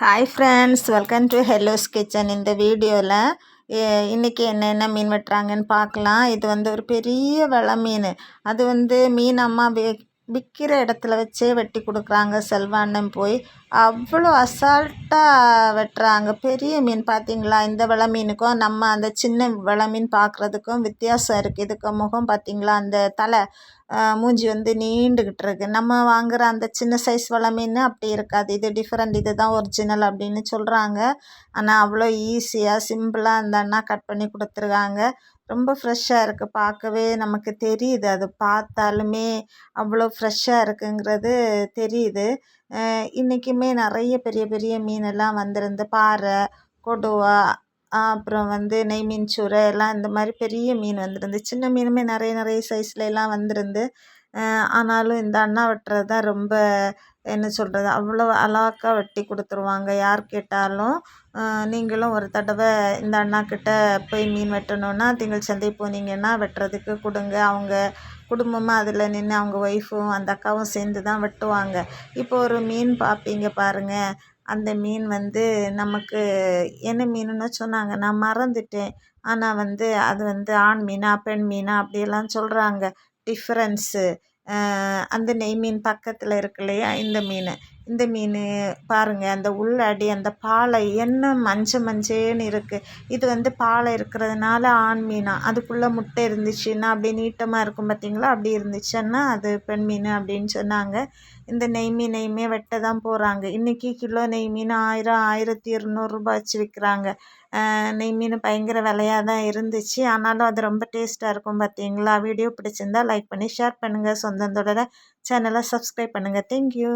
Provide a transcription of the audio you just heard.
Hi friends welcome to hello's kitchen இந்த வீடியோவில் இன்றைக்கி என்னென்ன மீன் வெட்டுறாங்கன்னு பார்க்கலாம். இது வந்து ஒரு பெரிய வெலை மீன். அது வந்து மீன் அம்மா விற்கிற இடத்துல வச்சே வெட்டி கொடுக்குறாங்க. செல்வாண்ணன் போய் அவ்வளோ அசால்ட்டாக வெட்டுறாங்க. பெரிய மீன் பார்த்தீங்களா? இந்த வெலை மீனுக்கும் நம்ம அந்த சின்ன வெலை மீன் பார்க்குறதுக்கும் வித்தியாசம் இருக்குது இதுக்கு முகம் பார்த்தீங்களா? அந்த தலை மூஞ்சி வந்து நீண்டுக்கிட்டு இருக்கு. நம்ம வாங்குகிற அந்த சின்ன சைஸ் வெலை மீன் அப்படி இருக்காது. இது டிஃப்ரெண்ட் இது தான் ஒரிஜினல் அப்படின்னு சொல்கிறாங்க ஆனால் அவ்வளோ ஈஸியாக சிம்பிளாக அந்த அண்ணா கட் பண்ணி கொடுத்துருக்காங்க. ரொம்ப ஃப்ரெஷ்ஷாக இருக்குது பார்க்கவே நமக்கு தெரியுது. அது பார்த்தாலுமே அவ்வளோ ஃப்ரெஷ்ஷாக இருக்குங்கிறது தெரியுது. இன்றைக்குமே நிறைய பெரிய பெரிய மீனெல்லாம் வந்திருந்து பாறை கொடுவா அப்புறம் வந்து நெய் மீன் சூறை எல்லாம் இந்த மாதிரி பெரிய மீன் வந்துருந்து சின்ன மீனுமே நிறைய நிறைய சைஸ்லலாம் எல்லாம் வந்திருந்து ஆனாலும் இந்த அண்ணா வெட்டுறது தான் ரொம்ப என்ன சொல்கிறது அவ்வளோ அழகா வெட்டி கொடுத்துருவாங்க. யார் கேட்டாலும் நீங்களும் ஒரு தடவை இந்த அண்ணாக்கிட்ட போய் மீன் வெட்டணுன்னா திங்கள் சந்தை போனீங்கன்னா வெட்டுறதுக்கு கொடுங்க. அவங்க குடும்பமாக அதில் நின்று அவங்க ஒய்ஃபும் அந்த அக்காவும் சேர்ந்து தான் வெட்டுவாங்க. இப்போ ஒரு மீன் பார்ப்பீங்க பாருங்கள் அந்த மீன் வந்து நமக்கு என்ன மீனுன்னு சொன்னாங்க. நான் மறந்துட்டேன். ஆனால் வந்து அது வந்து ஆண் மீனா பெண் மீனா அப்படியெல்லாம் சொல்கிறாங்க டிஃப்ரென்ஸு அந்த நெய் மீன் பக்கத்தில் இருக்கு இல்லையா இந்த மீன். இந்த மீன் பாருங்கள் அந்த உள்ளடி அந்த பாலை என்ன மஞ்சள் மஞ்சேன்னு இருக்குது இது வந்து பாலை இருக்கிறதுனால ஆண் மீனாக அதுக்குள்ளே முட்டை இருந்துச்சுன்னா அப்படியே நீட்டமாக இருக்கும் பார்த்தீங்களா அப்படி இருந்துச்சுன்னா அது பெண் மீன் அப்படின்னு சொன்னாங்க. இந்த நெய் மீனையுமே வெட்ட தான் போகிறாங்க இன்றைக்கி கிலோ நெய் மீன் ஆயிரம் ஆயிரத்தி இரநூறுபா வச்சு விற்கிறாங்க நெய் மீன் பயங்கர விலையாக தான் இருந்துச்சு. ஆனாலும் அது ரொம்ப டேஸ்ட்டாக இருக்கும் பார்த்தீங்களா வீடியோ பிடிச்சிருந்தா லைக் பண்ணி ஷேர் பண்ணுங்கள் சொந்தந்தோட சேனலை சப்ஸ்கிரைப் பண்ணுங்கள் தேங்க்யூ